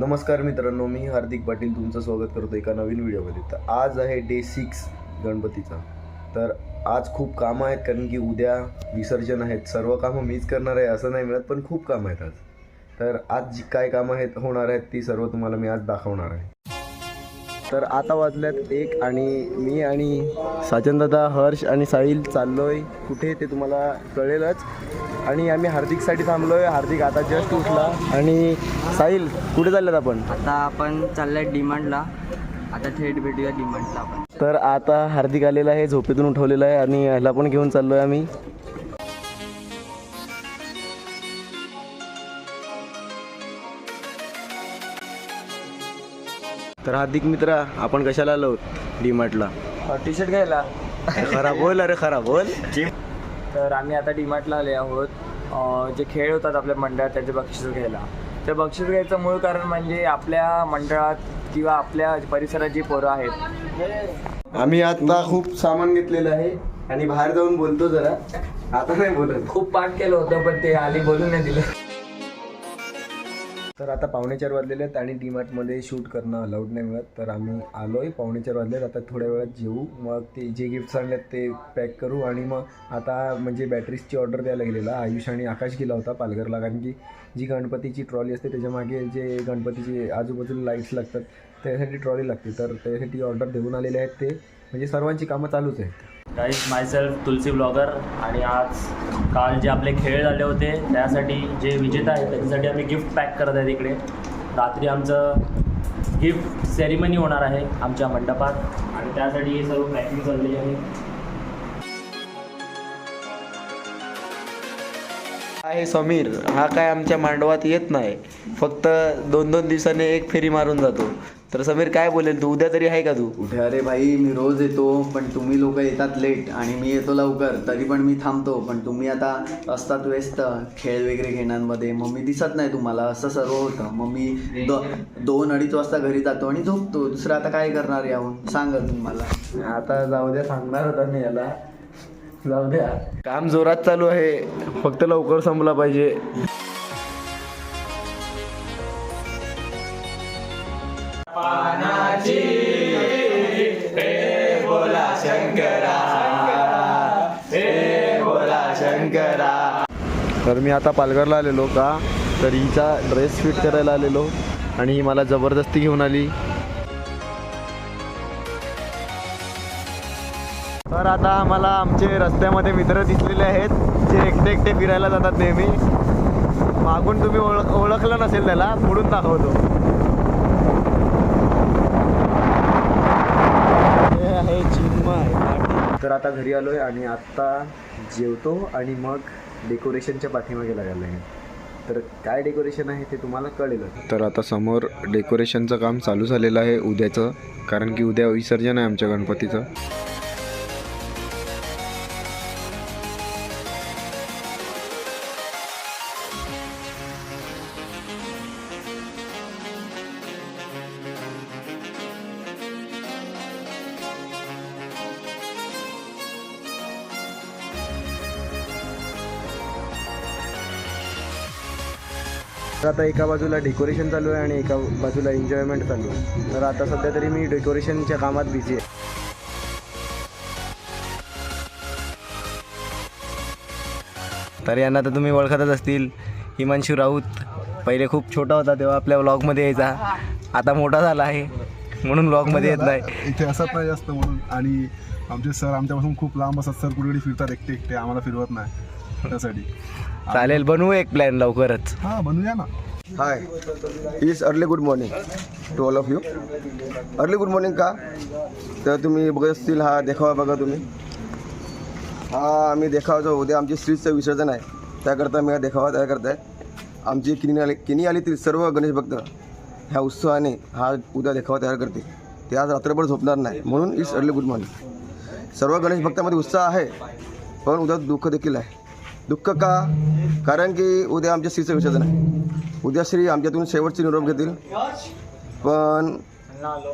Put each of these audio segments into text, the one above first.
नमस्कार मित्रांनो मी हार्दिक पाटील तुमचं स्वागत करतो एका नवीन व्हिडिओमध्ये. तर आज आहे डे सिक्स गणपतीचा. तर आज खूप कामं आहेत कारण की उद्या विसर्जन आहेत. सर्व कामं मीच करणार आहे असं नाही मिळत पण खूप कामं आहेत आज. तर आज जी काय कामं आहेत होणार आहेत ती सर्व तुम्हाला मी आज दाखवणार आहे. तर आता वाजल्यात एक आणि मी आणि साजनदादा हर्ष आणि साहिल चाललोय. कुठे ते तुम्हाला कळेलच. आणि आम्ही हार्दिकसाठी थांबलोय. हार्दिक आता जस्ट उठला. आणि साहिल कुठे चाललेत आपण? आता आपण चाललोय डिमांडला. आता थेट भेटूया डिमांडला आपण. तर आता हार्दिक आलेला आहे झोपेतून उठवलेला आहे आणि ह्याला पण घेऊन चाललोय आम्ही. तर हार्दिक मित्रा आपण कशाला आलो? डीमार्टला टी शर्ट घ्यायला. खराब बोल अरे खराब बोल. तर आम्ही आता डिमार्टला आले आहोत. जे खेळ होतात आपल्या मंडळात त्याचे बक्षीस घ्यायला. ते बक्षीस घ्यायचं मूळ कारण म्हणजे आपल्या मंडळात किंवा आपल्या परिसरात जी पोरं आहेत. आम्ही आता खूप सामान घेतलेलं आहे आणि बाहेर जाऊन बोलतो जरा. आता नाही बोलत. खूप पाठ केलं होतं पण ते आली बोलून नाही दिलं. तर आता पावणेचार वाजलेले आहेत आणि डीमार्टमध्ये शूट करणं अलाउड नाही मिळत. तर आम्ही आलोय पावणे चार वाजलेत. आता थोड्या वेळात जेवू मग ते जे गिफ्ट्स आणलेत ते पॅक करू आणि मग आता म्हणजे बॅटरीजची ऑर्डर द्यायला गेलेला. आयुष आणि आकाश गेला होता पालघरला. कारण की जी गणपतीची ट्रॉली असते त्याच्यामागे जे गणपतीचे आजूबाजूला लाईट्स लागतात त्यासाठी ट्रॉली लागते. तर त्यासाठी ऑर्डर देऊन आलेले आहेत ते. म्हणजे सर्वांची कामं चालूच आहेत. गाईज मायसेल्फ तुलसी ब्लॉगर आणि आज काल जे आपले खेळ झाले होते त्यासाठी जे विजेता आहेत त्याच्यासाठी आम्ही गिफ्ट पॅक करत आहेत इकडे. रात्री आमचं गिफ्ट सेरिमनी होणार आहे आमच्या मंडपात. आणि त्यासाठी हे सर्व पॅकिंग चाललेली आहे. आहे समीर हा काय आमच्या मांडवात येत नाही. फक्त दोन दोन दिवसाने एक फेरी मारून जातो. तर समीर काय बोलेल तू? उद्या तरी आहे का तू? कुठे अरे भाई मी रोज येतो पण तुम्ही लोक येतात लेट आणि मी येतो लवकर. तरी पण मी थांबतो पण तुम्ही आता असतात व्यस्त. खेळ वगैरे घेण्यामध्ये मग मी दिसत नाही तुम्हाला. असं सर्व होतं. मग मी दो दोन अडीच वाजता घरी जातो आणि झोपतो. दुसरं आता काय करणार याहून सांगा तुम्ही मला. आता जाऊ द्या सांगणार होता मी याला. जाऊ द्या काम जोरात चालू आहे. फक्त लवकर संपला पाहिजे. तर मी आता पालघरला आलेलो का? तर हिचा ड्रेस फिट करायला आलेलो. आणि ही मला जबरदस्ती घेऊन आली. तर आता आम्हाला आमचे रस्त्यामध्ये मित्र दिसलेले आहेत जे एकटे एकटे फिरायला जातात नेहमी. मागून तुम्ही ओळख ओळखलं नसेल त्याला पुढून दाखवतो. हे आहे चिन्मय तर आता घरी आलोय आणि आत्ता जेवतो आणि मग डेकोरेशनच्या पाठीमागे लागायला आहे. तर काय डेकोरेशन आहे ते तुम्हाला कळेल. तर आता समोर डेकोरेशनचं काम चालू झालेलं आहे उद्याचं कारण की उद्या विसर्जन आहे आमच्या गणपतीचं. तर आता एका बाजूला डेकोरेशन चालू आहे आणि एका बाजूला एन्जॉयमेंट चालू आहे. तर आता सध्या तरी मी डेकोरेशनच्या कामात बिझी आहे. तर यांना तर तुम्ही ओळखतच असतील हिमांशू राऊत. पहिले खूप छोटा होता तेव्हा आपल्या व्लॉगमध्ये यायचा. आता मोठा झाला आहे म्हणून व्लॉगमध्ये येत नाही. इथे असत नाही जास्त म्हणून. आणि आमचे सर आमच्यापासून खूप लांब असतात. सर कुठेकडे फिरतात एकटे एकटे आम्हाला फिरवत नाही. त्यासाठी. चालेल बनवू एक प्लॅन लवकरच. हां बनवूया ना. Hi is early good morning to all of you early good morning का? तर तुम्ही बघत असतील हा देखावा बघा तुम्ही. हा आम्ही देखावा जो उद्या आमची श्रीचं विसर्जन आहे. त्याकरता मी हा देखावा तयार करत आहे आमची किनी आली किनी आलीतील सर्व गणेश भक्त ह्या उत्सवाने हा उद्या देखावा तयार करते ते आज रात्रभर झोपणार नाही. म्हणून इज अर्ली गुड मॉर्निंग सर्व गणेश भक्तामध्ये उत्साह आहे पण उद्या दुःख देखील आहे. दुःख का? कारण की उद्या आमच्या श्रीचं विसर्जन आहे. उद्या श्री आमच्यातून शेवटचे निरोप घेतील. पण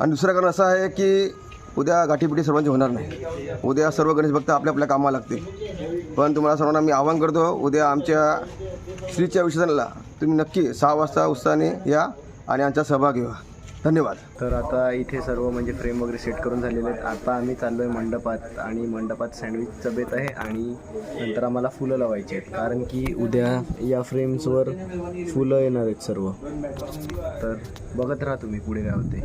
आणि दुसरं कारण असं आहे की उद्या गाठीपिटी सर्वांची होणार नाही. उद्या सर्व गणेश भक्त आपल्या आपल्या कामाला लागतील. पण तुम्हाला सर्वांना मी आवाहन करतो उद्या आमच्या श्रीच्या विसर्जनाला तुम्ही नक्की सहा वाजता उत्साहाने या आणि आमचा सहभाग घ्या. धन्यवाद. तर आता इथे सर्व म्हणजे फ्रेम वगैरे सेट करून झालेले आहेत. आता आम्ही चाललो आहे मंडपात आणि मंडपात सँडविच बेत आहे आणि नंतर आम्हाला फुलं लावायची आहेत. कारण की उद्या या फ्रेम्सवर फुलं येणार आहेत सर्व. तर बघत राहा तुम्ही पुढे काय होते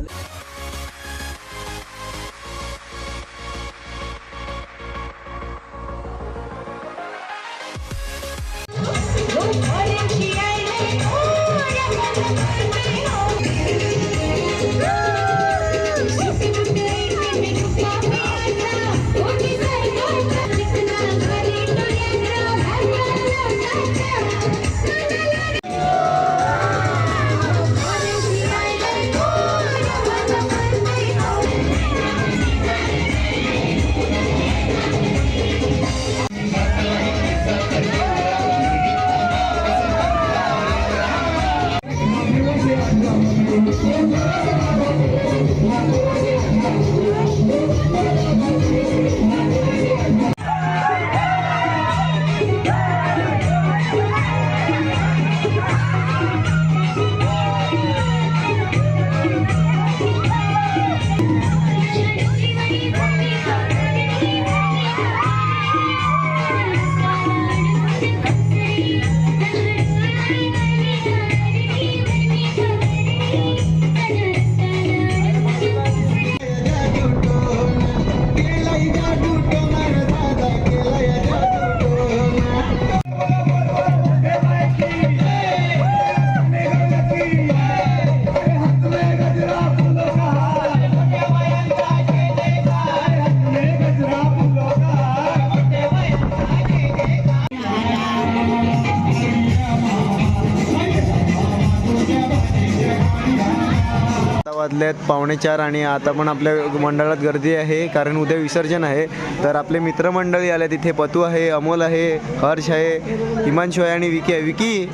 वाजले आहेत पावणे चार आणि आता पण आपल्या मंडळात गर्दी आहे कारण उद्या विसर्जन आहे. तर आपले मित्रमंडळी आले तिथे पतू आहे अमोल आहे हर्ष आहे हिमांशू आहे आणि विकी आहे. विकी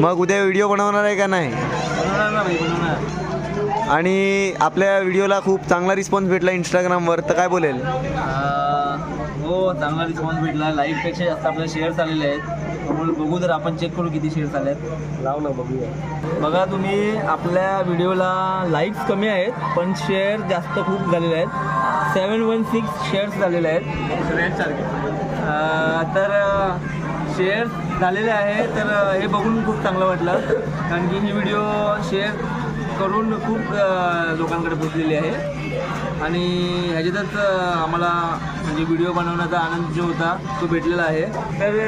मग उद्या व्हिडिओ बनवणार आहे का नाही? आणि आपल्या व्हिडिओला खूप चांगला रिस्पॉन्स भेटला इंस्टाग्रामवर तर काय बोलेल? हो चांगला रिस्पॉन्स भेटला. लाईकपेक्षा जास्त आपले शेअर्स आलेले आहेत. त्यामुळे बघू तर आपण चेक करू किती शेअर्स आले आहेत लाव ना बघूया. बघा तुम्ही आपल्या व्हिडिओला लाईक्स कमी आहेत पण शेअर जास्त खूप झालेले आहेत. सेवन वन सिक्स शेअर्स झालेले आहेत. तर शेअर्स झालेले आहे तर हे बघून खूप चांगलं वाटलं. कारण की ही व्हिडिओ शेअर करून खूप लोकांकडे पोचलेली आहे. आणि ह्याच्यातच आम्हाला म्हणजे व्हिडिओ बनवण्याचा आनंद जो होता तो भेटलेला आहे. तर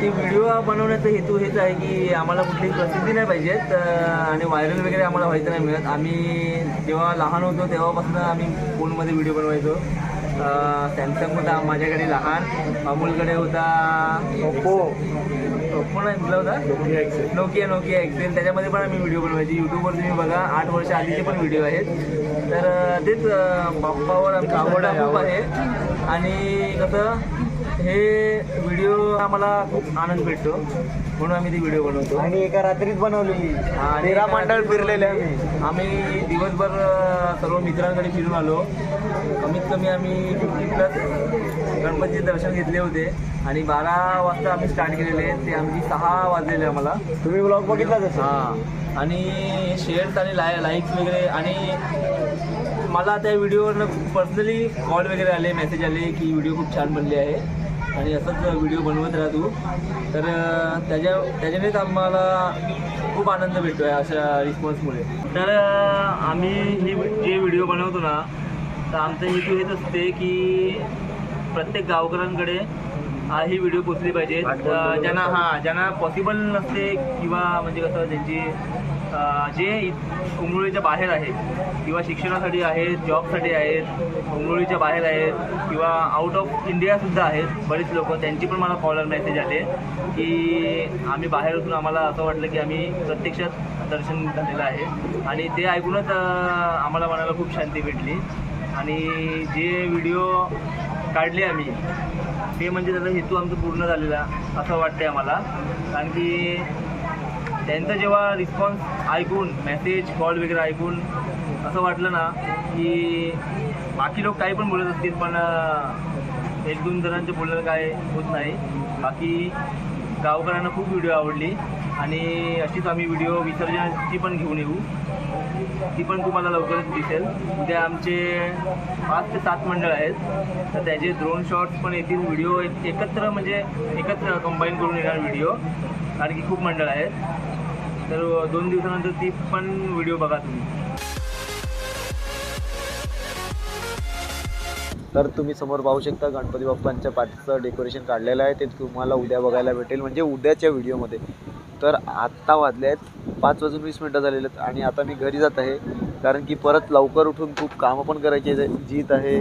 ते व्हिडिओ बनवण्याचा हेतू हेच आहे की आम्हाला कुठली प्रसिद्धी नाही पाहिजे आणि व्हायरल वगैरे आम्हाला व्हायचं नाही मिळत. आम्ही जेव्हा लहान होतो तेव्हापासून आम्ही फोनमध्ये व्हिडिओ बनवायचो. सॅमसंग होता माझ्याकडे लहान अमोलकडे होता ओप्पो ओप्पो नाही कुठला होता? नोकिया नोकिया एक्सेल त्याच्यामध्ये पण आम्ही व्हिडिओ बनवायचे. यूट्यूबवर तुम्ही बघा आठ वर्ष आधीचे पण व्हिडिओ आहेत. तर तेच अं, बाप्पावर आमची आवड खूप आहे. आणि कसं हे व्हिडिओ आम्हाला खूप आनंद भेटतो. म्हणून आम्ही ती व्हिडिओ बनवतो. आणि एका रात्रीत बनवलेली आणि तेरा मंडळ फिरलेले आम्ही. आम्ही दिवसभर सर्व मित्रांकडे फिरून आलो. कमीत कमी आम्ही फिफ्टी प्लस गणपतीचे दर्शन घेतले होते. आणि बारा वाजता आम्ही स्टार्ट केलेले. ते आमची सहा वाजलेले आम्हाला. तुम्ही ब्लॉग बघितला तसं? हां. आणि शेअर्स आणि लाय लाईक्स वगैरे आणि मला त्या व्हिडिओवरनं पर्सनली कॉल वगैरे आले मेसेज आले की व्हिडिओ खूप छान बनली आहे. आणि असंच व्हिडिओ बनवत राहा तू. तर त्याच्या त्याच्यानेच आम्हाला खूप आनंद भेटतो आहे अशा रिस्पॉन्समुळे तर आम्ही ही जे व्हिडिओ बनवतो ना तर आमचा हेतू हेच असते की प्रत्येक गावकऱ्यांकडे हा ही व्हिडिओ पोचली पाहिजे. ज्यांना हां ज्यांना पॉसिबल नसते किंवा म्हणजे कसं ज्यांची जे इ- उमरोळीच्या बाहेर आहेत किंवा शिक्षणासाठी आहेत जॉबसाठी आहेत उमरोळीच्या बाहेर आहेत किंवा आउट ऑफ इंडियासुद्धा आहेत बरेच लोक त्यांची पण मला कॉलर मेसेज आले की आम्ही बाहेर असून आम्हाला असं वाटलं की आम्ही प्रत्यक्षात दर्शन झालेलं आहे. आणि ते ऐकूनच आम्हाला मनाला खूप शांती भेटली. आणि जे व्हिडिओ काढले आम्ही ते म्हणजे त्याचा हेतू आमचा पूर्ण झालेला असं वाटते आम्हाला. कारण की त्यांचा जेव्हा रिस्पॉन्स ऐकून मेसेज कॉल वगैरे ऐकून असं वाटलं ना की बाकी लोक काही पण बोलत असतील पण एक दोन जणांचं बोलणं काय होत नाही. बाकी गावकऱ्यांना खूप व्हिडिओ आवडली आणि अशीच आम्ही व्हिडिओ विसर्जनाची पण घेऊन येऊ. ती पण तुम्हाला लवकरच दिसेल. उद्या आमचे पाच ते सात मंडळ आहेत. तर त्याचे ड्रोन शॉट्स पण येतील व्हिडिओ एकत्र म्हणजे एकत्र कंबाईन करून येणार व्हिडिओ कारण की खूप मंडळ आहेत. तर दोन दिवसानंतर ती पण व्हिडिओ बघा तुम्ही. तर तुम्ही समोर पाहू शकता गणपती बाप्पांच्या पाठीचं डेकोरेशन काढलेलं आहे. ते तुम्हाला उद्या बघायला भेटेल. म्हणजे उद्याच्या व्हिडिओमध्ये. तर आत्ता वाजले आहेत पाच वाजून वीस मिनटं झालेले आहेत आणि आता मी घरी जात आहे. कारण की परत लवकर उठून खूप कामं पण करायची आहेत जीत आहे.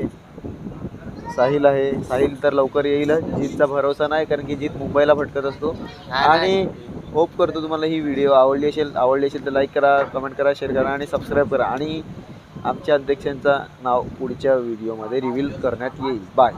साहिल आहे. साहिल तर लवकर येईल. जीतचा भरोसा नाही कारण की जीत मुंबईला भटकत असतो. आणि होप करतो तुम्हाला ही व्हिडिओ आवडली असेल आवडली असेल तर लाईक करा कमेंट करा शेअर करा आणि सबस्क्राईब करा. आणि आमच्या अध्यक्षांचं नाव पुढच्या व्हिडिओमध्ये रिव्हील करण्यात येईल. बाय